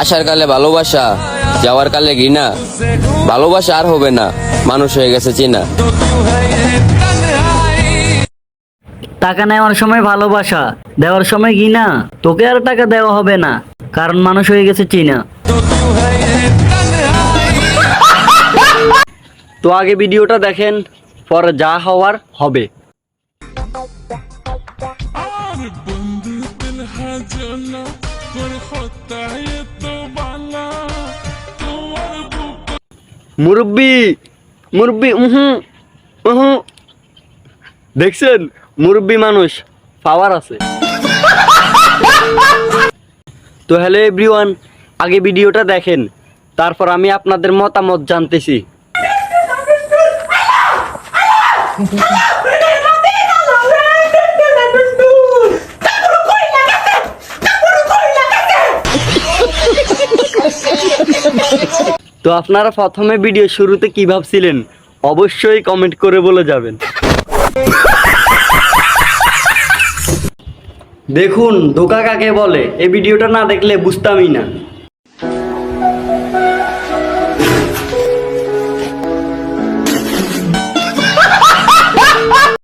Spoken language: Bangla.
আসার কালে ভালোবাসা যাওয়ার কালে ঘৃণা। ভালোবাসা আর হবে না মানুষ হয়ে গেছে চিনা। টাকা নেওয়ার সময় ভালোবাসা দেওয়ার সময় ঘৃণা। তোকে আর টাকা দেওয়া হবে না কারণ মানুষ হয়ে গেছে চীনা। তো আগে ভিডিওটা দেখেন পরে যা হওয়ার হবে। মুরব্বি মুরব্বি উহু উহু দেখছেন মুরব্বি মানুষ পাওয়ার আছে তো হ্যালো এভরিওয়ান আগে ভিডিওটা দেখেন তারপর আমি আপনাদের মতামত জানতেছি তো আপনারা প্রথমে ভিডিও শুরুতে কি ভাবছিলেন? অবশ্যই কমেন্ট করে বলে যাবেন। দেখুন, ধোকা কাকে বলে? এই ভিডিওটা না দেখলে বুঝতামই না।